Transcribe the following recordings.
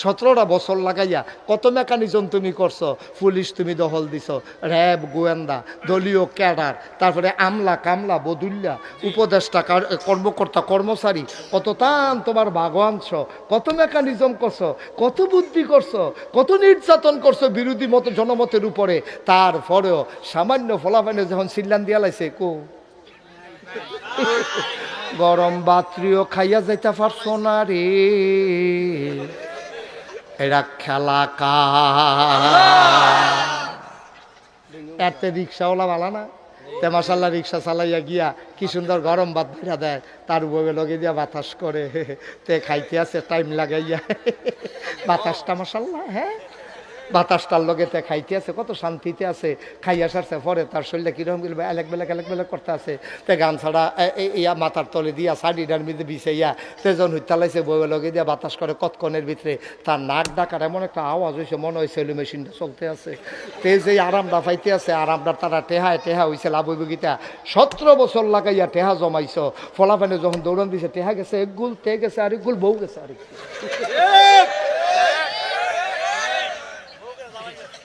সতেরোটা বছর লাগাইয়া, কত মেকানিজম তুমি করছ? পুলিশ তুমি দখল দিছ, র্যাব, গোয়েন্দা, দলীয় ক্যাডার, তারপরে আমলা, কামলা, বদুল্লা, উপদেষ্টা কর্মকর্তা, কর্মচারী, কত তান তোমার বাগওয়াংশ কত মেকানিজম করছ, কত বুদ্ধি করছ, কত নির্যাতন করছ বিরোধী মত, জনমতের উপরে। তারপরেও সামান্য ফলাফানে যখন সিল্লান দিয়া লাইছে, কো? গরম বাত্রিও খাইয়া যাইতে পারছ না রে। এরা খেলা কা এতে রিক্সাওয়ালা ভালো না? তে রিক্সা চালাইয়া গিয়া কি সুন্দর গরম ভাত ধরা দেয়। তার উপরে লগে দিয়া বাতাস করে। তে খাইতে আছে, টাইম লাগাইয়া। বাতাসটা মাসাল্লাহ হ্যাঁ? বাতাসটার লগে তে খাইতে আছে, কত শান্তিতে আছে, খাইয়া সারছে, পরে তার শরীরটা কীরকম গেল এলেক বেলেক এলেক বেলেক করতে আছে, তে গান ছাড়া ইয়া মাথার তলে দিয়া শাড়িটার মধ্যে বিছাইয়া তেজন হইতালাইছে বউয়ে লগে দিয়া বাতাস করে কতক্ষণের ভিতরে, তার নাক ডাকার এমন একটা আওয়াজ হয়েছে মনে হয় সেলু মেশিনটা চলতে আছে। তে যে আরামটা পাইতে আছে আরামটা তারা টেহায় টেহা হয়েছে লাভ হইব সতেরো বছর লাগাইয়া টেহা জমাইছ, ফলাফানে যখন দৌড়ন দিছে, টেহা গেছে, এক গুল, তে গেছে, আরেক গুল, বউ গেছে, আরেক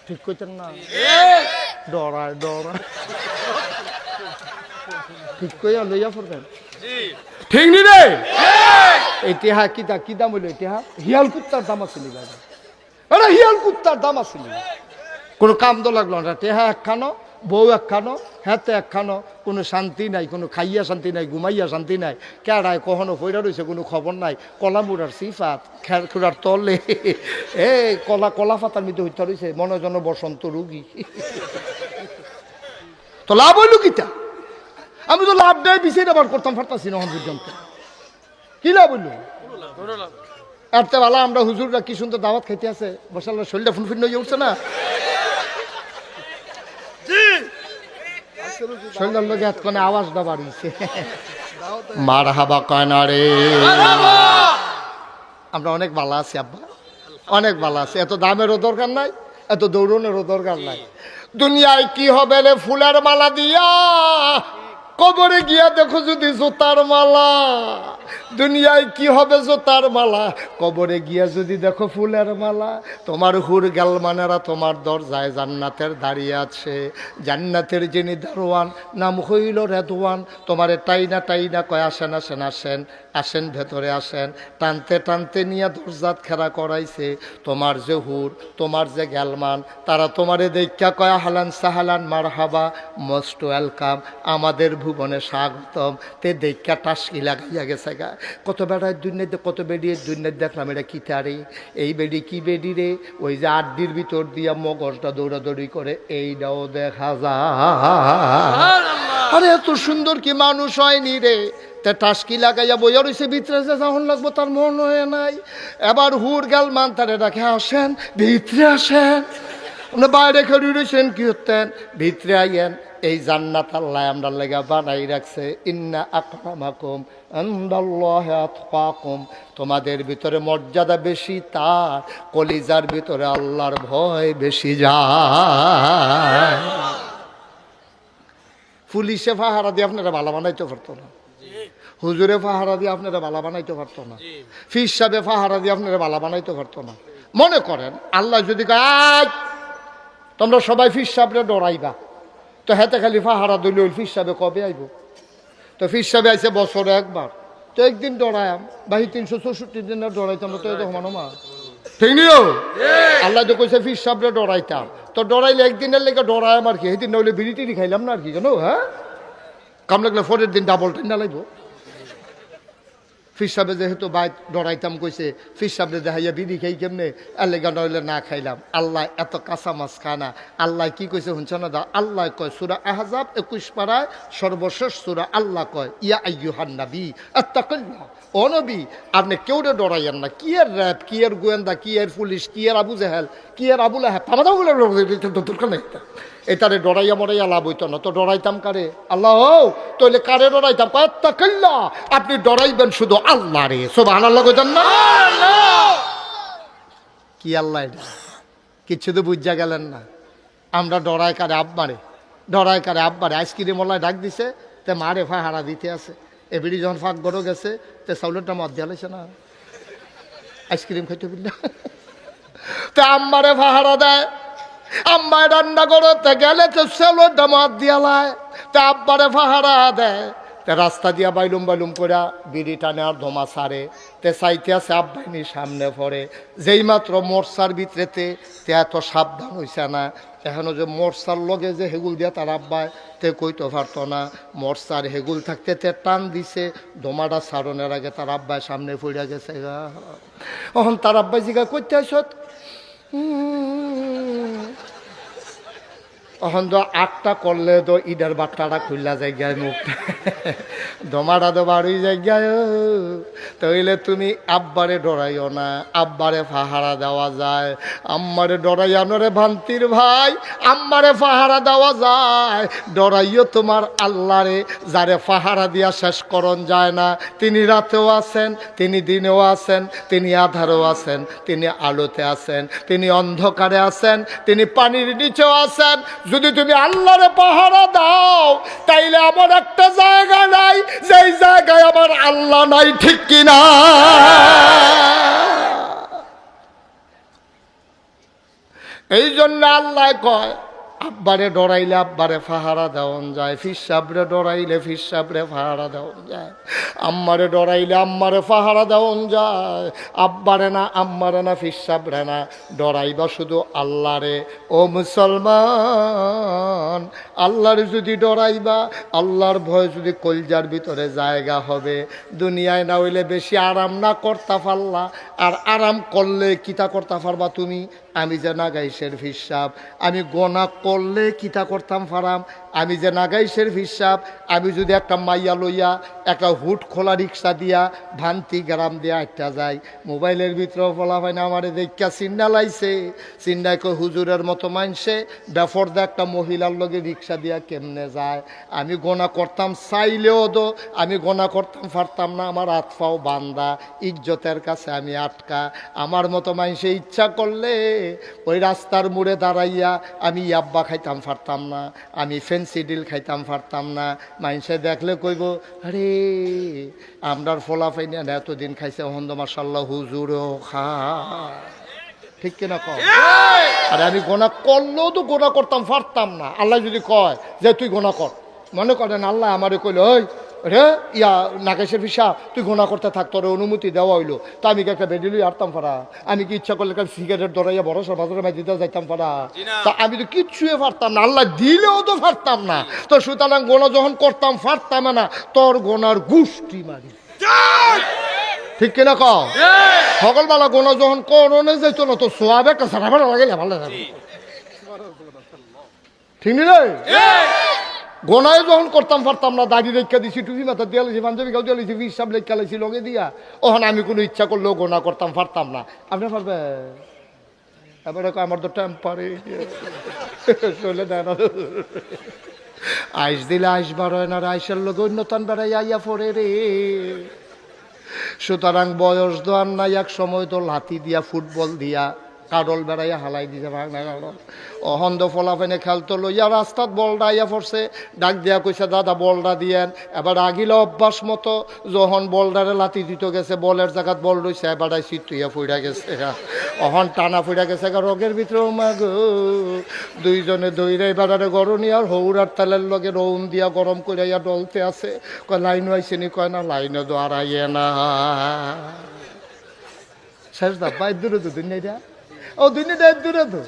ঠিক করছেন না। ডরায় ডরায়। ঠিক কইয়া লইয়া পড়বেন ঠিক নি রে? এই টেহা কিতা কি দাম হইল এই টেহা হিয়াল কুত্তার দাম আছে নি বাবা আরে হিয়াল কুত্তার দাম আছে নি কোনো কাম তো লাগল না টেহা একখানো বউ একখানো হাতে একখানো কোনো শান্তি নাই কোনো খাইয়া শান্তি নাই ঘুমাইয়া শান্তি নাই কেড়ায় কখনো পয়রা রয়েছে কোনো খবর নাই কলামুড়ার সিফাত খের খুড়ার তলে এ কলা কলা পাতার মধ্যে হইতে রয়েছে মনোজন বসন্ত রুগী। তো লাভ হইল কিতা? আমি তো লাভ দেয় বিছিয়ে আবার করতাম ফারতাছি না এখন পর্যন্ত। কি লাভ হইল? এরতে ভালো আমরা হুজুররা কি সুন্দর দাওয়াত খাইতে আছে বসাল্লা শরীরটা ফুনফুন হয়ে উঠছে না? শরীরের লোক এতক্ষণে আওয়াজটা বাড়িয়েছে। মার হাবা কয়না রে আমরা অনেক ভালো আছি আব্বা। অনেক ভালো আছে। এত দামেরও দরকার নাই এত দৌড়নেরও দরকার নাই। দুনিয়ায় কি হবে রে ফুলের মালা দিয়া? কবরে গিয়া দেখো যদি জুতার মালা। দুনিয়ায় কি হবে জোতার মালা? কবরে গিয়া যদি দেখো ফুলের মালা, তোমার হুর গালমানেরা তোমার দরজায় জান্নাতের দাঁড়িয়ে আছে। জান্নাতের যিনি দারোয়ান, নাম হইল রেদওয়ান। তোমারে টাইনা টাইনা কয়, আসেন আসেন আসেন আসেন, ভেতরে আসেন। টানতে টানতে নিয়ে দরজাত খেরা করাইছে। তোমার যে হুর, তোমার যে গ্যালমান তারা তোমারে দেখা কয় হালান সাহালান মার হাবা মোস্ট ওয়েলকাম। আমাদের ভুবনে স্বাগতম। তে দেখা টাসকি লাগাইয়া গেছে গা কত বেড়ায় দুর্নীতি কত বেড়িয়ে দুর্নীতি দেখলাম এটা কি তারে? এই বেডি কি বেডি রে? ওই যে আড্ডির ভিতর দিয়া মগজটা দৌড়াদৌড়ি করে, এইটাও দেখা যায়। আরে এত সুন্দর কি মানুষ হয়নি রে? তে টাসকি লাগাইয়া বইয়া রয়েছে ভিতরে যে যখন লাগবো তার মন হয়ে নাই। এবার হুর গাল মান তারে রাখে আসেন, ভিতরে আসেন। বাইরে খেয়ে রয়েছেন কি হতেন ভিতরে আইয়েন। এই জান্নাত আল্লাহ আমরা লেগা বানাই রাখছে। ইন্না আকরামাকুম আন্দাল্লাহি তোমাদের ভিতরে মর্যাদা বেশি তার কলিজার ভিতরে আল্লাহর ভয় বেশি যায়। পুলিশে ফাহারা দিয়ে আপনারা ভালো বানাইতে পারতো না। হুজুরে পাহারা দিয়ে আপনারা ভালো বানাইতে পারতো না। ফিস সাহেবে পাহারা দিয়ে আপনারা ভালো বানাইতে পারতো না। মনে করেন আল্লাহ যদি কয়, তোমরা সবাই ফিস সাহেবরে ডরাইবা। তো হেতে খালি ফাহারা ওই ফিস সাহেবে কবে আইব? তো ফিস সাহেবে আইসে বছরে একবার। তো একদিন ডরায়াম, বাহি তিনশো চৌষট্টি দিন আর ডরাইতাম, তো তো এরকম মা ঠিক নিও আল্লাহ তো কইছে ফিস সাহেবরে ডরাইতাম। তো ডরাইলে একদিনের লেগে ডরায়াম আর কি সেদিন নইলে বিড়ি টিড়ি খাইলাম না আর কি, জানো হ্যাঁ? কাম লাগলে পরের দিন ডাবল টেন্ডা লাগবো ফির সাহেবে যেহেতু বাইত ডরাইতাম, কইছে ফির সাহেবে দেখাইয়া বিড়ি খাই কেমনে? এলেগা নইলে না খাইলাম। আল্লাহ এত কাঁচা মাছ খানা। আল্লাহ কি কইছে শুনছ না দা? আল্লাহ কয়, সুরা আহজাব একুশ পাড়ায় সর্বশেষ সুরা আল্লাহ কয়, ইয়া আইয়ুহান নাবি, আত্তাকুল্লাহ। ও নবী, আপনি কেউরে ডরাইয়েন না। কি এর র্যাব, কি এর গোয়েন্দা, কি এর পুলিশ, কি এর আবু জেহেল, কি এর আবুল আহেব আমাদের দরকার নেই। এটারে ডরাইয়া মরাইয়া লাভ হইতো না। তো ডরাইতাম কারে? আল্লাহ ও তাহলে কারে ডরাইতাম? কয়েকটা আপনি ডরাইবেন শুধু আল্লাহ রে সব আল্লাহ কইতেন না? কি আল্লাহ এটা? কিচ্ছু তো বুঝা গেলেন না। আমরা ডরাই কারে আব্বারে। ডরাই কারে আব্বারে। আইসক্রিম ওলায় ডাক দিছে, তে মারে ফাহারা দিতে আছে। এবিডি যখন ফাঁক গড়ো গেছে, তে চাউলেরটা মদ দিয়া লাইছে না। আইসক্রিম খাইতে বুঝলা তে আম্মারে ফাহারা দেয়। আম্মায় রান্না করতে গেলে তো সেলোটা মাত দিয়ালায় তা আব্বারে পাহারা দেয়। তে রাস্তা দিয়া বাইলুম বাইলুম করে বিড়ি টানে আর ধোমা সারে, তে চাইতে আছে আব্বাইনি সামনে পড়ে। যেই মাত্র মোরসার ভিতরেতে তে এত সাবধান হইছে না, এখনও যে মোরসার লগে যে হেগুল দিয়া তার আব্বায় তে কইতে পারতো না। মোরসার হেগুল থাকতে তে টান দিছে, ধোমাটা সারণের আগে তার আব্বায় সামনে পড়ে গেছে। গা তার আব্বাই জিগা করতে আসত এখন তো আটটা করলে তো ঈদের বাট্টাটা খুললা জায়গায় মুখটা দমাটা তো বাড়ি জায়গায় তাইলে তুমি আব্বারে ডরাইও না, আব্বারে ফাহারা দেওয়া যায়। আম্মারে ডরাইয়ানো রে ভান্তির ভাই, আম্মারে ফাহারা দেওয়া যায়। ডরাইও তোমার আল্লাহরে, যারে ফাহারা দিয়া শেষ করণ যায় না। তিনি রাতেও আছেন, তিনি দিনেও আছেন, তিনি আধারেও আছেন, তিনি আলোতে আছেন, তিনি অন্ধকারে আছেন, তিনি পানির নিচেও আছেন। যদি তুমি আল্লাহরে পাহারা দাও, তাইলে আমার একটা জায়গা নাই। যেই জায়গায় আমার আল্লাহ নাই, ঠিক কিনা এই জন্য আল্লাহ কয় আব্বারে ডরাইলে আব্বারে ফাহারা দেওয়ান যায়। ফিসাবরে ডরাইলে ফিসাবরে ফাহারা দেওয়ান যায়। আম্মারে ডরাইলে আম্মারে ফাহারা দেওয়ান যায়। আব্বারে না, আম্মারে না ফিসাবরে না। ডরাইবা শুধু আল্লাহরে। ও মুসলমান, আল্লাহরে যদি ডরাইবা, আল্লাহর ভয় যদি কলজার ভিতরে জায়গা হবে। দুনিয়ায় না হইলে বেশি আরাম না করতা পারলা আর আরাম করলে কিতা করতা পারবা তুমি? আমি যে নাগাইশের হিসাব আমি গোনা করলে কিতা করতাম ফারাম? আমি যে নাগাইশের হিসাব, আমি যদি একটা মাইয়া লইয়া, একটা হুট খোলা রিক্সা দিয়া ভান্তি গ্রাম দিয়া একটা যাই, মোবাইলের ভিতরেও বলা হয় না, আমারে দেখা চিন্না লাইছে চিন্নায় কই হুজুরের মতো মানছে বেফরদা একটা মহিলার লগে রিক্সা দিয়া কেমনে যায়? আমি গোনা করতাম, চাইলেও দো আমি গোনা করতাম, পারতাম না, আমার হাত পাও বান্দা, ইজ্জতের কাছে আমি আটকা। আমার মতো মানুষে ইচ্ছা করলে ওই রাস্তার মোড়ে দাঁড়াইয়া আমি ইয়াব্বা খাইতাম, পারতাম না। আমি ফেন্সি ডিল খাইতাম পারতাম না। মাইনসে দেখলে কইব, আরে, আমরার ফোলা পাই না, এতদিন খাইছে হন্দ মার্শাল্লাহ হুজুরও খা। ঠিক কিনা কম আরে, আমি গোনা করলেও তো গোনা করতাম পারতাম না। আল্লাহ যদি কয় যে, তুই গোনা কর। মনে করেন আল্লাহ আমারে কইল, ওই রে ইয়া নাকেশের ফিসা তুই গোনা করতে থাক তোর অনুমতি দেওয়া হইল। তা আমি কি একটা বেডিলই আরতাম পারা আমি কি ইচ্ছা করলে একটা সিগারেট ধরাইয়া বড় সর বাজারে মাই দিতে যাইতাম পারা তা আমি তো কিচ্ছুই পারতাম না আল্লাহ দিলেও তো পারতাম না। তো সুতরাং গোনা যখন করতাম পারতাম না তোর গোনার গুষ্টি মারি। ঠিক কিনা ক সকালবেলা গোনা যখন করনে যাইতো না তো সোয়াব একটা সারা ভাড়া লাগাইলে ভালো লাগে। ঠিক নি গোনায় যখন করতাম পারতাম না, দাড়ি রেখা দিছি, টুপি মাথা দিয়ে লাইছি পাঞ্জাবি কাউ দিয়ে বিশ সাপ লেখা লাইছি লগে দিয়া। ওখানে আমি কোনো ইচ্ছা করলেও গোনা করতাম পারতাম না। আপনি পারবে এবারে আমার তো টেম্পারে চলে দেয় না আইস দিলে আইস হয় না, আইসের লোক অন্যতন বেড়াই আইয়া পড়ে রে। সুতরাং বয়স দোয়ার নাই, এক সময় তো লাথি দিয়া, ফুটবল দিয়া। কাডল বেড়াইয়া হালাই দিছে ভাঙনা কাডল অহন্দ ফলাফেনে খেলতো লইয়া রাস্তাত বলটা আইয়া পড়ছে ডাক দিয়া কইছে, দাদা, বলটা দিয়েন। এবার আগিল অভ্যাস মতো যখন বলডারে লাতি দিত গেছে, বলের জায়গাত বল রইছে, এবার চিতুইয়া ফুইরা গেছে। অহন টানা ফুইরা গেছে রোগের ভিতরে মাগ দুইজনে দইরে এবারে গরনি আর হৌরার তেলের লগে রৌম দিয়া গরম করিয়া ডলতে আছে। কয়, লাইন আইসেনি কয়, না লাইনে দোয়ারাইয়ে না। শেষ দা পাই দূরে তো দুনিয়াটা ও দুনিয়াটা দূরে তো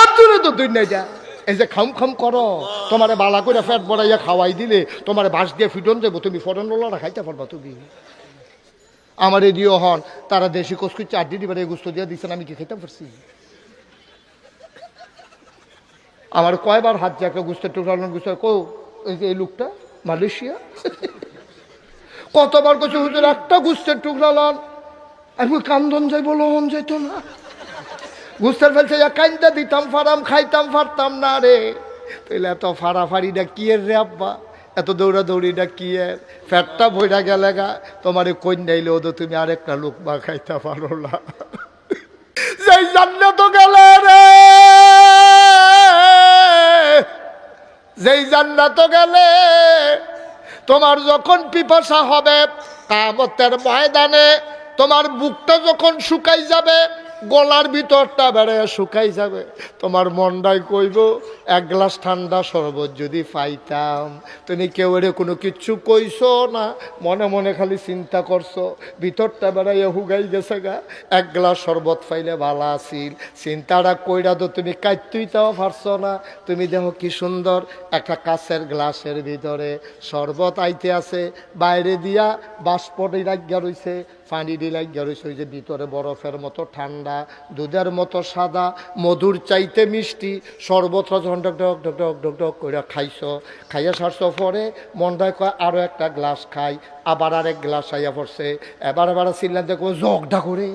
এ দূরে তো দুনিয়াটা এই যে খাম খাম করো, তোমারে বালা করে ফ্যাট বড়াইয়া খাওয়াই দিলে, তোমারে বাঁশ দিয়ে ফিটন দেবো, তুমি ফরন লোলাটা খাইতে পারবা তুমি। আমার এদিও হন, তারা দেশি কসকু চারটি দিবার গুস্ত দিয়ে দিচ্ছেন আমি কি খেতে পারছি? আমার কয়বার হাত একটা গুস্তের টুকরানোর গুস্ত কো এই যে এই লোকটা, মালয়েশিয়া? কতবার কছে হুজুর, একটা গুস্তের টুকরা লন। আমি কান্দন যাই বলো যাইতো না। গুস্তের ফেলছে যা কান্দা দিতাম ফারাম খাইতাম ফারতাম না রে। তাইলে এত ফাড়াফাড়িটা কি এর রে আব্বা? এত দৌড়া দৌড়িটা কি এর? ফ্যাটটা বইটা গেলে গা, তোমার কন্যাইলে তো তুমি আরেকটা লোক বা খাইতে পারো না। সেই তো গেলে রে। যেই জান্নাত গেলে। তোমার যখন পিপাসা হবে, কামতের ময়দানে তোমার বুকটা যখন শুকাই যাবে গলার ভিতরটা বেড়ে শুকাই যাবে। তোমার মনটাই কইব, এক গ্লাস ঠান্ডা শরবত যদি পাইতাম। তুমি কেউ এর কোনো কিচ্ছু কইছো না, মনে মনে খালি চিন্তা করছ। ভিতরটা বেড়াইয়া হুগাই গেছে গা। এক গ্লাস শরবত পাইলে ভালো আছিল। চিন্তাটা কইরা তো তুমি কাইতুইতেও পারছ না। তুমি দেখো কি সুন্দর একটা কাছের গ্লাসের ভিতরে শরবত আইতে আছে। বাইরে দিয়া বাষ্পটি লাগিয়া রইছে। পানি দিলাই রইছে ওই যে ভিতরে বরফের মতো ঠান্ডা, দুধের মতো সাদা, মধুর চাইতে মিষ্টি, সর্বত্র যখন ডক ডক ডক ডক ডক ডক করে খাইস খাইয়া সারস পরে মনটায় কয় আরও একটা গ্লাস খাই। আবার আরেক গ্লাস খাইয়া পড়ছে। এবার আবার সিলেন দেখো জগটা করে।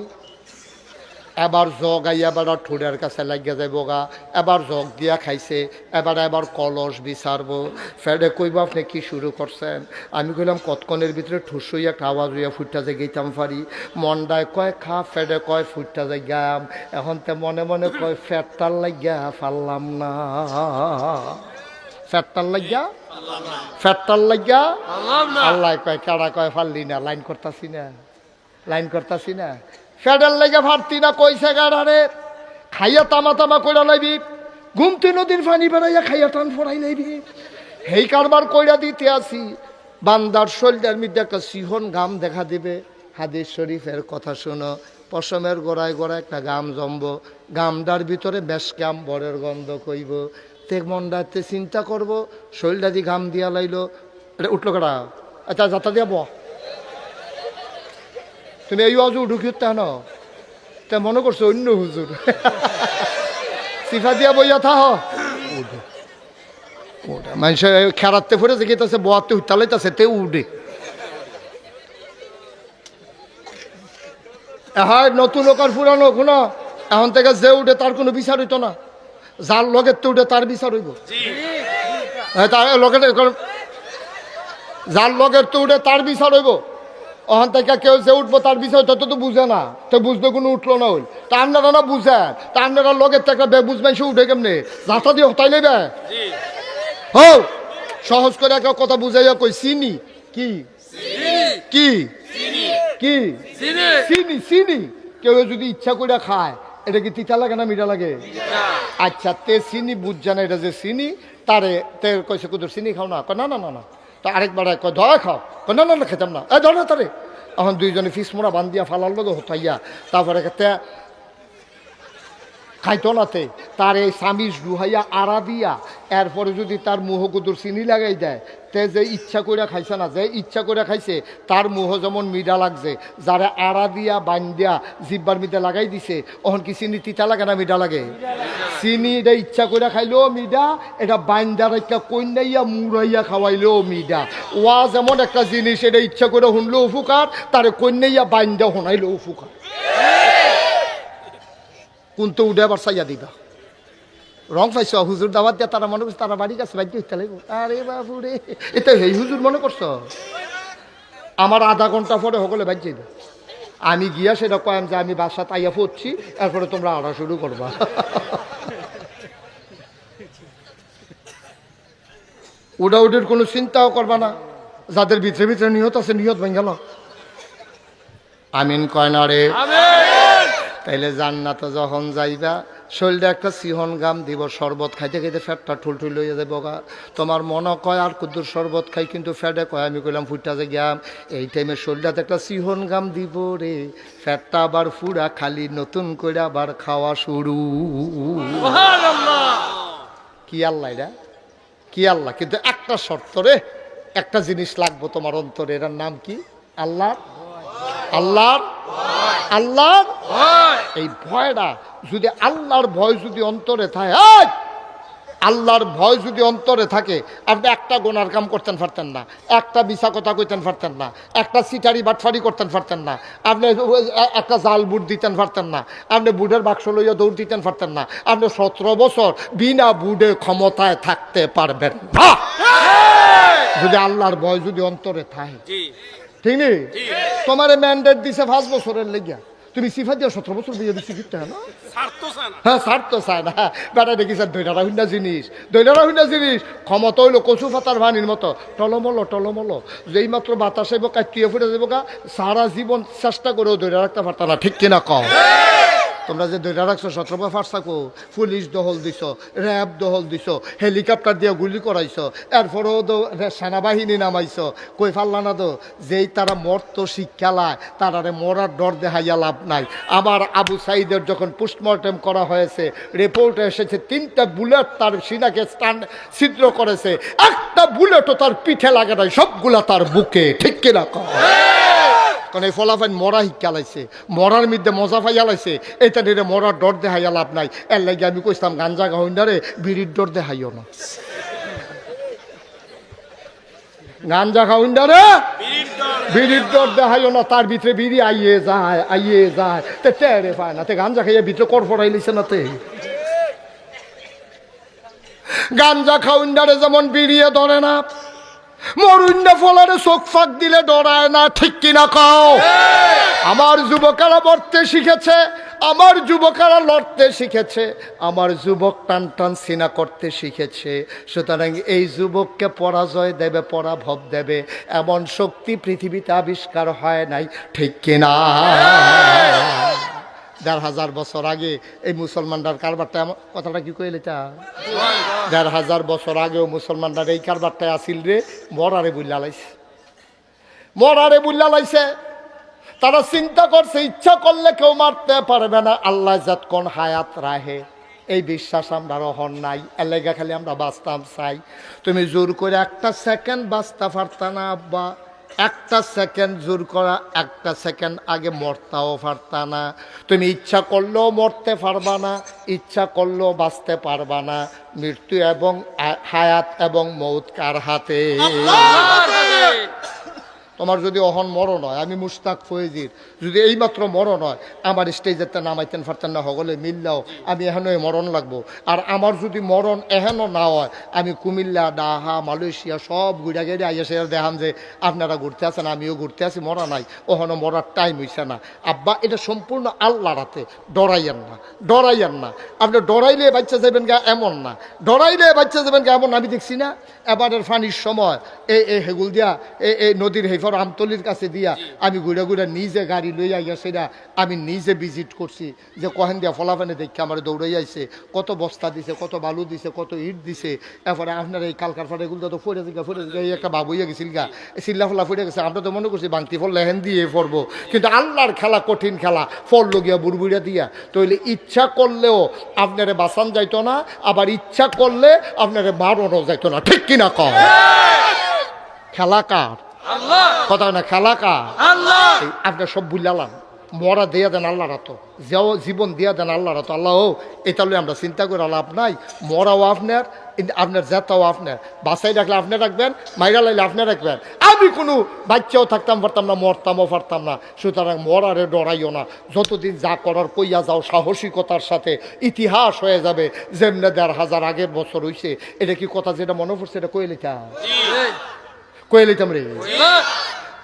এবার জগ আইয়া এবার ঠোঁটের কাছে লাগিয়া যাইব গা। এবার জগ দিয়া খাইছে এবার এবার কলস বিচারবো। ফেডে কইব আপনি কি শুরু করছেন? আমি কইলাম কতক্ষণের ভিতরে ঠুস হইয়া একটা আওয়াজ হইয়া ফুটটা যে গেতাম পারি? মন মন্ডায় কয় খা ফেডে কয় ফুটটা যে গাম এখন তে মনে মনে কয় ফ্যাটটার লাগিয়া পারলাম না। ফ্যাটটার লাগিয়া? ফ্যাটটার লাগিয়া? আল্লাহ কয় কারা কয় পারলি না লাইন করতাছি না লাইন করতাছি না। ফেডার লেগে ভারতি না কইছে গাড়ারে, খাইয়া তামা তামা কইরা লাইবি। ঘুমতি নদীর পানি বেড়াইয়া খাইয়া টান ফোড়াই লাইবি। হেই কারবার কইরা দিতে আসি, বান্দার শরীরের মধ্যে একটা সিহন গাম দেখা দিবে। হাদিস শরীফের কথা শুনো, পশমের গোড়ায় গোড়ায় একটা গাম জমব গামটার ভিতরে বেশ গাম বরের গন্ধ কইব। তে মনটাতে চিন্তা করব দিয়ে ঘাম দিয়া লাইলো। এটা উঠল কাটা আচ্ছা যাতা দিয়া বহ। তুমি এই অজু ঢুকি ন তা মনে করছ অন্য হুজুর। সিফা দিয়া বইয়া থাহ। ওটা মানুষের খেরাতে ফুটেছে গেতেছে বোয়াতে উত্তালাইতেছে তে উঠে। হ্যাঁ নতুন লোক আর পুরানো কোনো এখন থেকে যে উঠে তার কোনো বিচার হইতো না। যার লগের তো উঠে তার বিচার হইব। হ্যাঁ তার লগের যার লগের তো উঠে তার বিচার হইব। ওখান থেকে কেউ যে উঠবো তার বিষয় তত তো বুঝে না। তো বুঝতে কোনো উঠল না হইল তা আপনারা না বুঝেন তা আপনারা লগের থেকে বে বুঝবেন সে উঠে কেমনে? রাস্তা দিয়ে হতাই নেবে? হো সহজ করে একটা কথা বুঝাইয়া কই চিনি? কি? কি? কি? চিনি। চিনি কেউ যদি ইচ্ছা করে খায় এটা কি তিতা লাগে না মিঠা লাগে? আচ্ছা তে চিনি বুঝছে না এটা যে চিনি তারে তে কইছে কুদুর চিনি খাও না। না না না না। তা আরেকবার কয় ধরা খাও। না না না, খেতাম না। এ, ধর তারে। এখন দুইজনে ফিস মোড়া বান্ধিয়া ফালাল লগে হতাইয়া তারপরে তে খাইতো নাতে তার এই স্বামী ডুহাইয়া আড়া দিয়া, এরপরে যদি তার মুহকুদুর চিনি লাগাই দেয়, তে যে ইচ্ছা করে খাইছে না, যে ইচ্ছা করে খাইছে, তার মুহ যেমন মিডা লাগছে, যারা আড়া দিয়া বান্ধিয়া জিব্বার মিদা লাগাই দিছে ওহন কি চিনি তিতা লাগে না মিডা লাগে? চিনি এটা ইচ্ছা করে খাইলেও মিডা এটা বাইন্দা রেখা কন্যাইয়া মুড়াইয়া খাওয়াইলেও মিডা ওয়া যেমন একটা জিনিস, এটা ইচ্ছা করে শুনলেও উপকার, তারে কন্যাইয়া বাইন্দা শোনাইলেও উপকার। কোনটো উঠে আবার চাইয়া দিবা। রং পাইছ, হুজুর দাবাত দিয়া তারা মনে করছে তারা বাড়ি গেছে, বাড়ি হইতে লাগব। আরে বাবু রে এটা এই হুজুর মনে করছ? আমার আধা ঘণ্টা পরে সকলে বাড়ি যাইবে। আমি গিয়া সেটা কয়াম যে আমি বাসা তাইয়া পড়ছি, এরপরে তোমরা আড়া শুরু করবা। উডা উডির কোনো চিন্তাও করবা না। যাদের ভিতরে ভিতরে নিহত আছে, নিহত ভেঙে গেল আমিন কয় না রে। তাইলে জান্নাত যখন যাইবা শরীরে একটা সিহন গাম দিব শরবত খাইতে খাইতে ফ্যাটটা ঠুল ঠুল হয়ে যাব গা তোমার মনে কয় আর কুদ্দুর শরবত খাই কিন্তু ফ্যাটে কয়? আমি কইলাম ফুটটা যে গাম এই টাইমে শরীরটাতে একটা সিহন গাম দিব রে। ফ্যাটটা আবার ফুরা খালি নতুন করে আবার খাওয়া শুরু। কি আল্লাহ এটা? কি আল্লাহ? কিন্তু একটা শর্ত রে একটা জিনিস লাগবো তোমার অন্তরে। এটার নাম কি? আল্লাহর? আল্লাহর? আল্লাহর এই ভয়টা যদি আল্লাহর ভয় যদি অন্তরে থাকে! আল্লাহর ভয় যদি অন্তরে থাকে আপনি একটা গোনার কাম করতেন পারতেন না একটা বিশা কথা কইতেন পারতেন না একটা সিটারি বাটফারি করতেন পারতেন না আপনি একটা জাল বুট দিতেন পারতেন না আপনি বুটের বাক্স লইয়া দৌড় দিতেন পারতেন না আপনি সতেরো বছর বিনা বুডে ক্ষমতায় থাকতে পারবেন না। যদি আল্লাহর ভয় যদি অন্তরে থাকে ঠিক নেই? তোমার ম্যান্ডেট দিছে পাঁচ বছরের লেগিয়া। তুমি সিফা দিয়া সতেরো বছর বিয়ে দিচ্ছি কিন্তু হ্যাঁ হ্যাঁ সার তো চায় না। বেটা দেখি স্যার দৈনারা হুন্ডা জিনিস। দৈনারা হুন্ডা জিনিস। ক্ষমতা হইল কচু ফাতার ভানির মতো। টলমলো টলমলো। যেই মাত্র বাতাস আইব কাটিয়ে ফুটে যাব গা সারা জীবন চেষ্টা করেও ধরে রাখতে পারত না। ঠিক কিনা কম তোমরা যে দৈরা রাখছো সতেরো ফার্সাকো পুলিশ দহল দিছ, র্যাব দহল দিছ, হেলিকপ্টার দিয়ে গুলি করাইছ, এরপরও তো সেনাবাহিনী নামাইছ। কই ফাল্লা না তো? যেই তারা মর্ত শিক্ষালায় তারারে মরার ডর দেখাইয়া লাভ নাই। আমার আবু সাইদের যখন পোস্টমর্টেম করা হয়েছে, রিপোর্টে এসেছে, তিনটা বুলেট তার সিনাকে স্টান ছিদ্র করেছে। একটা বুলেটও তার পিঠে লাগে নাই, সবগুলা তার বুকে, ঠিক কিনা কও? কারণ এই ফলাফাইন মরা শিক্ষা লাইছে মরার মধ্যে মজা পাইয়া লাইছে এটা নিরে মরার ডর দেখাইয়া লাভ নাই। এর লাগে আমি কইতাম গাঞ্জা গাউন্ডারে বিড়ির ডর দেখাইও না। গাঞ্জা খাউন্ডারে বিড়ির ডর দেখাইও না। তার ভিতরে বিড়ি আইয়ে যায় আইয়ে যায়। তে টেরে পায় না, তে গাঞ্জা খাইয়া ভিতরে কর ফড়াই লিছে না তে। গাঞ্জা খাউন্ডারে যেমন বিড়িয়ে ধরে না। মরুন্ডা ফলারে চোখ ফাঁক দিলে ডরায় না ঠিক কিনা কাও? আমার যুবকেরা মরতে শিখেছে আমার যুবকেরা লড়তে শিখেছে আমার যুবক টান টান সিনা করতে শিখেছে। সুতরাং এই যুবককে পরাজয় দেবে পরাভব দেবে এমন শক্তি পৃথিবীতে আবিষ্কার হয় নাই ঠিক কিনা? দেড় হাজার বছর আগে এই মুসলমানরার কারবারটা কথাটা কি কইলে তা? দেড় হাজার বছর আগেও মুসলমানরা এই কারবারটায় আসিল রে, মরারে বুল্লা লাইছে। মরারে বুল্লা লাইছে। তারা চিন্তা করছে, ইচ্ছা করলে কেউ মারতে পারবে না। আল্লাহ জাত কোন হায়াত রাহে। এই বিশ্বাস আমরা রহন নাই। এলাকা খালি আমরা বাঁচতাম চাই। তুমি জোর করে একটা সেকেন্ড বাঁচতে পারতা না, আব্বা। একটা সেকেন্ড জোর করা, একটা সেকেন্ড আগে মরতাও পারতা না। তুমি ইচ্ছা করলেও মরতে পারবা না, ইচ্ছা করলেও বাঁচতে পারবা না। মৃত্যু এবং হায়াত এবং মৌত কার হাতে। তোমার যদি অহন মরণ হয়, আমি মুস্তাক ফয়েজির। যদি এইমাত্র মরণ হয়, আমার স্টেজেতে নামাইতেন ফারতেন না, হগলে মিললাও আমি এহেন মরণ লাগবো। আর আমার যদি মরণ এহেন না হয়, আমি কুমিল্লা, ডাহা, মালয়েশিয়া সব ঘুরা গেড়ে আইয়া সে দেখাম যে, আপনারা ঘুরতে আছেন, আমিও ঘুরতে আছি, মরা নাই ওখানে মরার টাইম হইছে না। আব্বা, এটা সম্পূর্ণ আল্লাহর হাতে, ডরাইয়েন না ডরাইয়েন না। আপনি ডরাইলে বাচ্চা যাবেন গা এমন না, ডরাইলে বাচ্চা যাবেন গা এমন আমি দেখছি না। এবারের ফানির সময় এই এই হেগুল দিয়া এই এই নদীর হেফর আমতলির কাছে দিয়া আমি ঘুরে ঘুরে নিজে গাড়ি লই আইয়া সেটা আমি নিজে ভিজিট করছি। যে কহেন দিয়া ফলাফানে দেখে আমার দৌড়াই আইছে কত বস্তা দিছে কত বালু দিছে কত ইট দিছে। এরপরে আপনার এই কালকার ফাটে এগুলো তো ফরে দিকে ফরে এই একটা বাবু হইয়া গেছিল গা চিল্লা ফলা ফরে গেছে আমরা তো মনে করছি বাংতি ফল লেহেন দিয়ে পড়ব কিন্তু আল্লাহর খেলা কঠিন খেলা ফল লগিয়া বুড়বুড়িয়া দিয়া। তইলে ইচ্ছা করলেও আপনারে বাসান যাইতো না আবার ইচ্ছা করলে আপনারে মারণও যাইতো না ঠিক কিনা কম খেলা কার? কথা না খেলা কার আপনার সব বুঝলাম মরা দিয়া দেন আল্লাহর হাতো। যাও জীবন দিয়া দেন আল্লাহর হাতো। আল্লাহ এটা আমরা চিন্তা করে লাভ নাই। মরাও আপনার আপনার জেতাও আপনার। বাসাই রাখলে আপনি রাখবেন মাইরা লাইলে আপনি রাখবেন। আমি কোনো বাচ্চাও থাকতাম পারতাম না মরতামও পারতাম না। সুতরাং মরারে ডরাইও না। যতদিন যা করার কইয়া যাও সাহসিকতার সাথে ইতিহাস হয়ে যাবে। যেমনে দেড় হাজার আগের বছর হইছে। এটা কি কথা যেটা মনে পড়ছে এটা কয়ে লিতাম কয়ে লিতাম রে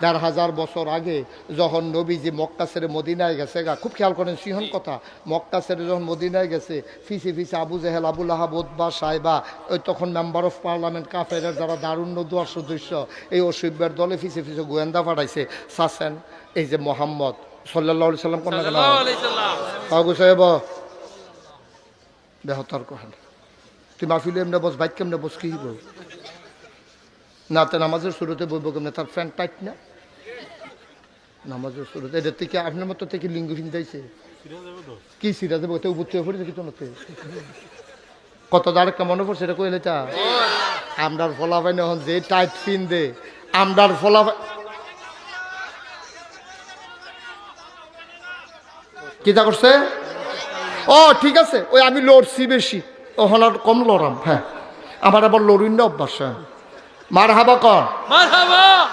দেড় হাজার বছর আগে যখন নবীজি মক্কা ছেড়ে মদিনায় গেছে গা খুব খেয়াল করেন সিংহন কথা মক্কা ছেড়ে যখন মদিনায় গেছে ফিসে ফিসে আবু জেহেল আবুল আহাব ওদবা সাহেবা ওই তখন মেম্বার অফ পার্লামেন্ট কাফের যারা দারুণ্য দুয়ার সদস্য এই অসুব্যের দলে ফিসে ফিসে গোয়েন্দা পাঠাইছে। সাসেন এই যে মোহাম্মদ সাল্লাহ সাল্লাম কোন আবু সাহেব বেহতর কহেন। তুই মাহফিলে এমনি বস বাইক কেমনে বস কি বল না তো নামাজের শুরুতে বলব কেমনে, তার ফ্যান টাইট না? নামাজের শুরুতে এদের থেকে আপনার মতো থেকে লিঙ্গ ফিনতাইছে কি সিরা দেবো? তো উপর থেকে পড়েছে কিছু নতে কত দাঁড়কা মনে পড়ছে, এটা কইলে চা আমরার ফলাফাই এখন যে টাইট ফিন দে, আমরার ফলাফাই কিতা করছে? ও, ঠিক আছে, ওই আমি লড়ছি বেশি। ওখান আর কম লড়াম হ্যাঁ। আমার আবার লড়ুন না অভ্যাস হ্যাঁ। মার হাবা কন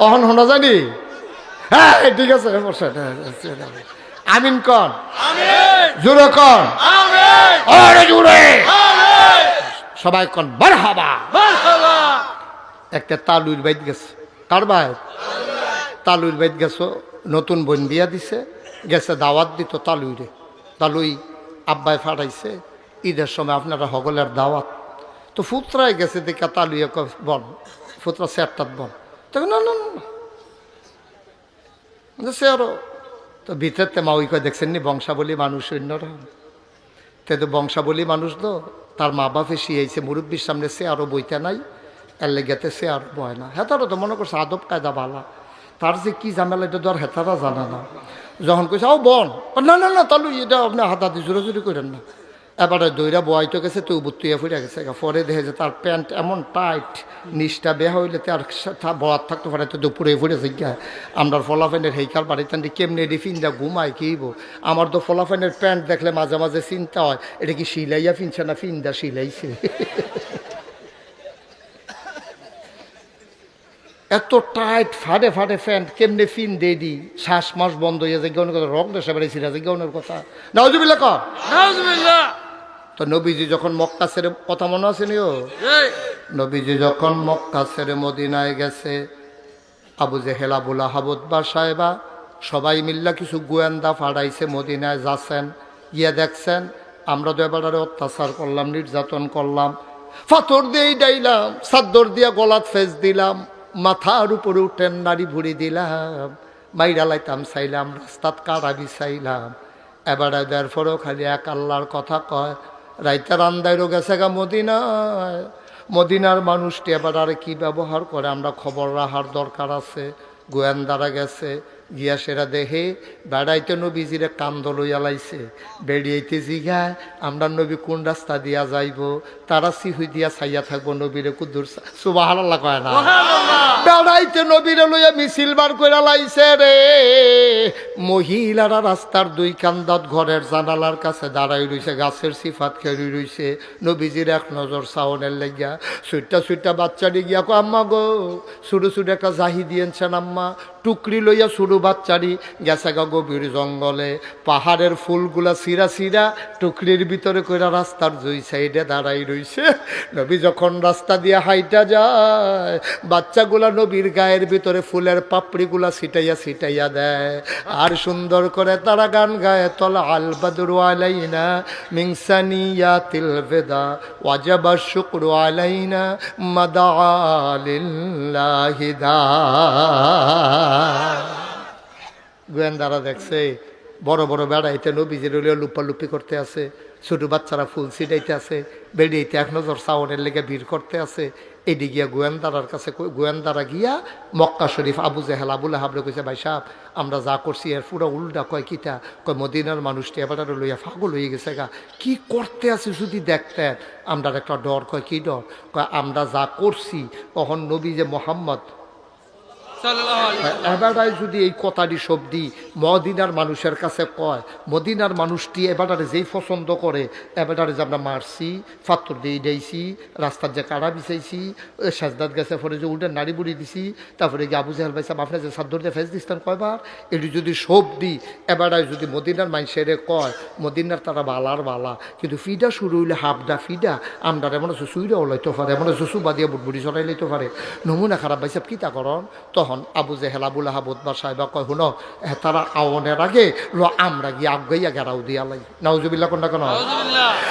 অহন শোনা জানি? হ্যাঁ ঠিক আছে আমিন কন। জোরে কন। জোরে সবাই কন বার হাবা একটা তালুর বাইত গেছে। কার ভাই তালুর বাইত গেছো নতুন বোন বিয়া দিছে গেছে দাওয়াত দিত তালুইরে। তালুই আব্বাই ফাটাইছে ঈদের সময় আপনারা হগলের দাওয়াত। তো ফুতরায় গেছে দেখে তালুইয়ে কয়, বল ফুতরা স্যারটাত বল তখন না না না, না সে আরও তো ভিতরতে মা ওই কয় দেখছেন নি বংশাবলী মানুষ অন্যরা? তে তো বংশাবলী মানুষ তো তার মা বাপে শিয়াইছে মুরব্বীর সামনে সে আরও বইতে নাই এর লেগেতে সে আর বয় না। হেতারও তো মনে করছে আদব কায়দা বালা। তার যে কি ঝামেলা এটা তো আর হেতারা জানে না। যখন কইছে ও বন। না না না তাহলে এটা আপনি হাতাহাতি জোরাজুরি করেন না। এবারে দইরা বয়াইতে গেছে তুই বুত্তুইয়া ফুটে গেছে। পরে দেখে যে তার প্যান্ট এমন টাইট, নিচটা বেহা হইলে তার বরাত থাকতে পারে, তো দুপুরে ফুটেছে গিয়া আমরা ফলাফেনের হেইকাল বাড়িতে কেমনি এটি ফিনটা ঘুমাই কিব আমার তো ফলাফেনের প্যান্ট দেখলে মাঝে মাঝে চিন্তা হয়, এটা কি সিলাইয়া ফিনছে না ফিনদা সিলাইছে? এত টাইট ফাটে ফাটে প্যান্ট, কেমনে ফিন দিয়ে দি? শ্বাস মাস বন্ধ হয়ে যায় কথা রক দেশে বেড়েছি রাজে গৌনের কথা। নাউজুবিল্লা কর। নাউজুবিল্লাহ। তো নবীজি যখন মক্কা ছেড়ে কথা মনে আছে নিও নবীজি যখন মক্কা ছেড়ে মদিনায় গেছে আবু জেহেল আবুল আহাবুদ বা সাহেবা সবাই মিল্লা কিছু গোয়েন্দা ফাড়াইছে মদিনায় যাচ্ছেন। গিয়ে দেখছেন আমরা তো এবার অত্যাচার করলাম নির্যাতন করলাম। ফাতর দিয়েই ডাইলাম সাদ্দর দিয়া গলাত ফেস দিলাম মাথার উপরে উঠেন নাড়ি ভুড়ি দিলাম মাইরা লাইতাম চাইলাম রাস্তাত কারা চাইলাম এবারে দেওয়ার পরেও খালি এক আল্লাহর কথা কয় রাইতার আন্দাইরও গেছে গা মদিনায়। মদিনার মানুষটি এবার আর কি ব্যবহার করে? আমরা খবর রাহার দরকার আছে, গোয়েন্দারা গেছে। গিয়া সেরা দেহে বেড়াইতে নবীজিরে কান্দ লইয়া লাইছে। বেড়িয়েতে জিগায় আমরা নবী কোন রাস্তা দিয়া যাইব তারা সিহুই দিয়া ছাইয়া থাকব নবীরে কুদুর সুবাহ কয় না। বেড়াইতে নবীরে লইয়া মিছিল বার করে লাইছে রে। মহিলারা রাস্তার দুই কান্দাত ঘরের জানালার কাছে দাঁড়াই রইছে গাছের সিফাত খেলি রইছে। নবীজির এক নজর সাউনের লেগিয়া সুইটা সুইটা বাচ্চাটি গিয়া কো আম্মা গো ছোটো ছোটো একটা জাহি দিয়েছেন আম্মা। টুকরি লইয়া ছোটো বাচ্চারি গেছে গা গভীর জঙ্গলে। পাহাড়ের ফুলগুলা সিরা সিরা টুকরির ভিতরে কইরা রাস্তার দুই সাইডে দাঁড়াই রইছে। নবী যখন রাস্তা দিয়ে হাইটা যায়, বাচ্চাগুলা নবীর গায়ের ভিতরে ফুলের পাপড়িগুলা ছিটাইয়া ছিটাইয়া দেয়। আর সুন্দর করে তারা গান গায়, তলা আল বাদুর আলাইনা মিংসানিয়া তিল বেদা ওয়াজাবা শুক্র আলাইনা মাদা আলিল্লাহিদা গোয়েন্দারা দেখছে, বড় বড় বেড়াইতে নবীজির লুপালুপি করতে আছে, ছোট বাচ্চারা ফুল ছিটাইতে আছে বেড়িয়েতে এক নজর সাউনের লেগে ভিড় করতে আছে। এডি গিয়া গোয়েন্দারার কাছে গোয়েন্দারা গিয়া মক্কা শরীফ আবু জেহেল, আবুল হাবলে কইছে, ভাই সাহেব, আমরা যা করছি এর পুরো উল্টা কয় কিতা কয় মদিনার মানুষটি এবার লইয়া ফাগল হয়ে গেছে গা। কি করতে আছে যদি দেখতেন? আমরা একটা ডর, কয় কি ডর? কয় আমরা যা করছি, তখন নবী যে মোহাম্মদ এবারাই যদি এই কথাটি শব্দি মদিনার মানুষের কাছে কয় মদিনার মানুষটি এবারে যেই পছন্দ করে এবারে যে আমরা মারছি ফাত্তর দিয়ে দেইছি রাস্তার যে কাড়া বিছাইছি সাজদাত গেছে পরে যে উল্টে নাড়ি বুড়ি দিছি তারপরে গিয়ে আবু জাহাল ভাইসাব আপনার যে সাদ্দর দিয়ে ফেস দিচ্ছেন কয়বার? এটি যদি শব্দি এবারে যদি মদিনার মানুষের কয় মদিনার তারা বালার বালা। কিন্তু ফিডা শুরু হইলে হাফডা ফিডা আমরা এমন আছে সুইরাও লইতে পারে এমন আছে সুবা দিয়ে বুটবুড়ি চড়াই লইতে পারে। নমুনা খারাপ ভাইসাব কি তা করন? তখন আবু জেহেল আবুল আহাবুদ্বার সাহেবা কয় শুনো তারা আওনের আগে ল আমরা গিয়ে আগাইয়া গেরাও দিয়া লাই। নাউজুবিল্লা কোনটা কেন?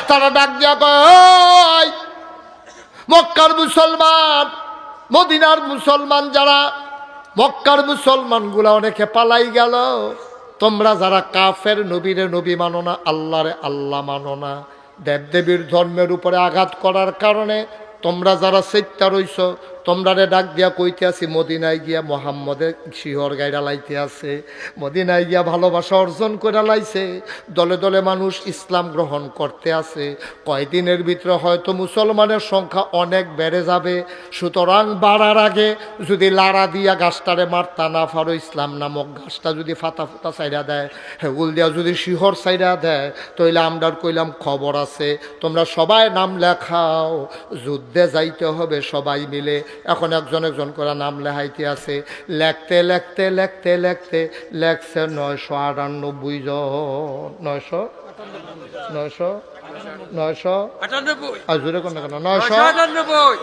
তারা ডাক দিয়া কয় মক্কার মুসলমান মদিনার মুসলমান যারা মক্কার মুসলমানগুলা অনেকে পালাই গেল। তোমরা যারা কাফের নবীরে নবী মানো না আল্লাহরে আল্লাহ মানো না। দেবদেবীর ধর্মের উপরে আঘাত করার কারণে তোমরা যারা সেটটা রইছ তোমরা রে ডাক দিয়া কইতে আছি, মদিনায় গিয়া মোহাম্মদের শিহর গাইরা লাইতে আছে। মদিনায় গিয়া ভালোবাসা অর্জন করে লাইছে। দলে দলে মানুষ ইসলাম গ্রহণ করতে আছে। কয়দিনের ভিতরে হয়তো মুসলমানের সংখ্যা অনেক বেড়ে যাবে। সুতরাং বাড়ার আগে যদি লাড়া দিয়া গাছটারে মারতা না পারো, ইসলাম নামক গাছটা যদি ফাতা ফুতা সাইডা দেয় হেগুল দিয়া যদি শিহর সাইডা দেয়, তইলে আমরার কইলাম খবর আছে। তোমরা সবাই নাম লেখাও, যুদ্ধে যাইতে হবে সবাই মিলে। এখন একজন একজন করে নাম লেখাইতে আছে। লেখতে লেখতে লেখতে লেখতে, লেখছে নয়শো আটানব্বই জন। নয়শো? নয়শো? নয়শো আটানব্বই। কোন নয়শো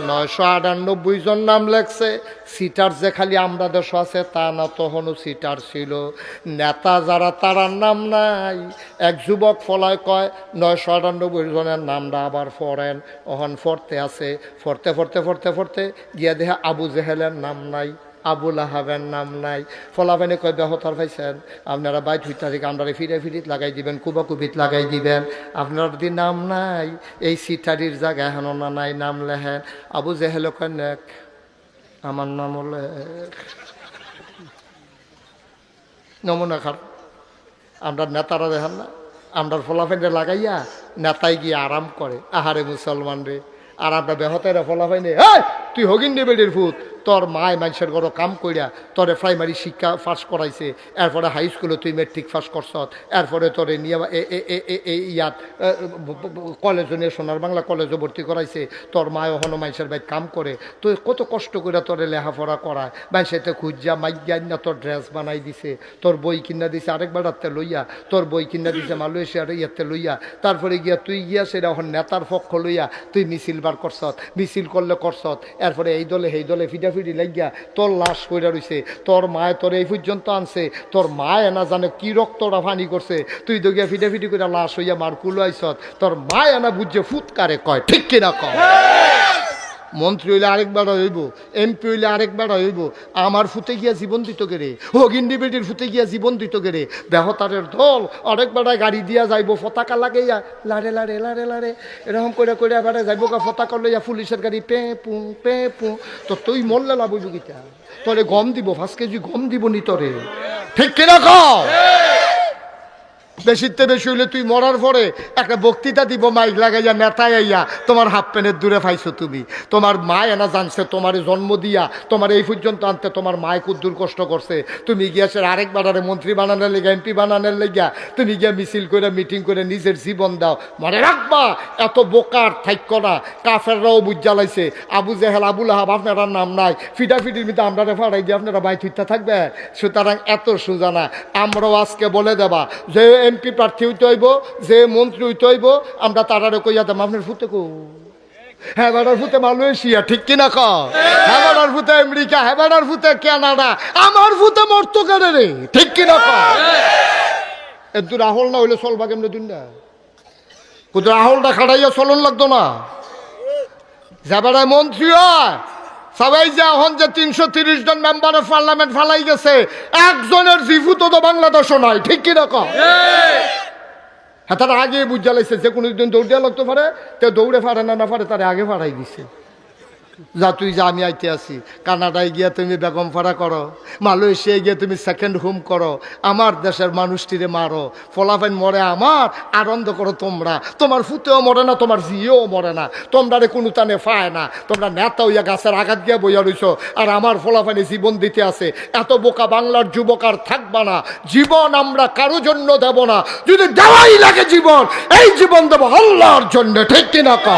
নয়শো আটানব্বই। জন নাম লেখছে সিটার যে খালি আমরা দেশ আছে তা না তখনও সিটার ছিল। নেতা যারা তারার নাম নাই। এক যুবক ফলায় কয় নয়শো আটানব্বই জনের নামটা আবার ফরেন। ফরতে আছে ফরতে ফরতে ফরতে ফরতে গিয়া দেহে আবু জেহেলের নাম নাই। আবুল আহাবের নাম নাই। ফলাফেনে কয় বেহতার পাইছেন? আপনারা বাইট হুইত তারিখ আমরা ফিরে ফিরিত লাগাই দিবেন কুবা কুবিত লাগাই দিবেন। আপনার যদি নাম নাই, এই সিটারির জায়গায় হেন না নাই, নাম লেহেন। আবু জেহেল কন্যাক আমার নাম হলে নমুনা খারাপ আমরা নেতারা দেখেন না আমরা ফলাফাইনে লাগাইয়া নেতাই গিয়ে আরাম করে। আহারে মুসলমান রে, আর আমরা বেহতেরা ফলাফাইনে এই তুই হগিন বেডির ফুত তোর মায় মানুষের ঘর কাম কইরা তোরে প্রাইমারি শিক্ষা পাস করাইছে, এরপরে হাই স্কুলে তুই মেট্রিক পাস করছ এরপরে তোরে নিয়ে এ- এ- এ- এ- এ- ইয়াত কলেজে নিয়ে সোনার বাংলা কলেজে ভর্তি করাইছে, তোর মায় হনো মানুষের বাইর কাম করে। তুই কত কষ্ট করে তোরে লেখাপড়া করায় মানুষেতে খুঁজা মাইয়া না তোর ড্রেস বানাই দিছে, তোর বই কিনা দিছে আরেকবার রাত্রে লইয়া, তোর বই কিনা দিছে মালয়েশিয়ার ইয়াতে লইয়া, তারপরে গিয়া তুই গিয়া সেটা এখন নেতার পক্ষ লইয়া তুই মিছিল বার করছত, মিছিল করলে করছত, এরপরে এই দলে সেই দলে ফিডাফিডি লাগিয়া তোর লাশ কইরা রইছে তোর মায়ের তোর এই পর্যন্ত আনছে তোর মায় না জানে কি রক্তটা ফানি করছে তুই তো গিয়া ফিডাফিডি করে লাশ হইয়া মার কুলো আইসত তোর মায় না বুঝছে ফুৎকারে কয়, ঠিক কিনা কয়। মন্ত্রী হইলে আরেকবার হইব, এমপি হইলে আরেকবার হইব, আমার ফুতে গিয়া জীবন দিত গেরে হগিন্ডি বেটির ফুতে গিয়া জীবন দিত গেরে বেহতারের দল আরেকবার গাড়ি দিয়া যাইব, পতাকা লাগাইয়া লাড়ে লাড়ে লাড়ে লাড়ে এরকম করে করে এবারে যাইব গা, পতাকা লইয়া পুলিশের গাড়ি, পে, পু পে, পু, তো তুই মরলে লাভ হইব তোরে গম দিব, পাঁচ কেজি গম দিব নি তোরে। ঠিক কিনা কও? বেশিতে বেশি হইলে তুই মরার পরে একটা বক্তৃতা দিব, মাইক লাগাইয়া নেতায় আইয়া, তোমার হাফ প্যান্টের দূরে পাইছো তুমি। তোমার মা এনা জানছে, তোমার জন্ম দিয়া, তোমার এই পর্যন্ত আনতে তোমার মায় কুদ্দুর কষ্ট করছে। তুমি গিয়াছে আরেকবার আরে মন্ত্রী বানানোর লেগে, এমপি বানানোর লেগিয়া তুমি গিয়া মিছিল করে, মিটিং করে নিজের জীবন দাও। মনে রাখবা, এত বোকার থাইক না। কাফেররাও বুঝালাইছে আবু জেহেল আবুল আহাব আপনার নাম নাই। ফিডাফিডির মধ্যে আমরা ফাড়াই দিয়ে আপনারা বাই থিতা থাকবে সুতরাং এত সুজানা আমরাও আজকে বলে দেবা, যে এমপি প্রার্থী হইতে হইব, যে মন্ত্রী হইতে হইব, আমরা তারারে কইয়া দেব, আপনার ফুতে কো? হ্যাঁ ফুতে মালয়েশিয়া, ঠিক কিনা ক হ্যাঁ ফুতে আমেরিকা হ্যাঁ ফুতে কানাডা, আমার ফুতে মর্ত কেন রে? ঠিক কিনা ক এত রাহুল না হইলে চলবা কেমনে দুনিয়া? কিন্তু রাহুলটা খাটাইয়া চলন লাগতো না? যাবারায় মন্ত্রী হয় সবাই যে এখন যে তিনশো তিরিশ জন মেম্বার অফ পার্লামেন্ট ফালাই গেছে, একজনের জিভুত তো বাংলাদেশও নয় ঠিক কি রকম হ্যাঁ তারা আগে বুঝা লাগছে যে কোনো দিন দৌড়িয়া লাগতে পারে তো দৌড়ে ফাড়ে না না ফাড়ে, তারা আগে ফাড়াই দিছে। যা তুই যা আমি আইতে আসি কানাডায় গিয়ে তুমি বেগম ফাড়া করো। মালয়েশিয়ায় গিয়ে তুমি সেকেন্ড হোম করো। আমার দেশের মানুষটিরে মারো। ফলাফাইন মরে আমার, আনন্দ করো তোমরা। তোমার ফুতেও মরে না, তোমার জিয়েও মরে না। তোমরা রে কোনো টানে ফায় না। তোমরা নেতা হইয়া গাছের আঘাত দিয়ে বইয়া রইছো। আর আমার ফলাফাইনে জীবন দিতে আছে। এত বোকা বাংলার যুবক আর থাকবা না। জীবন আমরা কারও জন্য দেব না। যদি দেওয়াই লাগে জীবন, এই জীবন দেবো আল্লাহর জন্য, ঠিক কিনা কা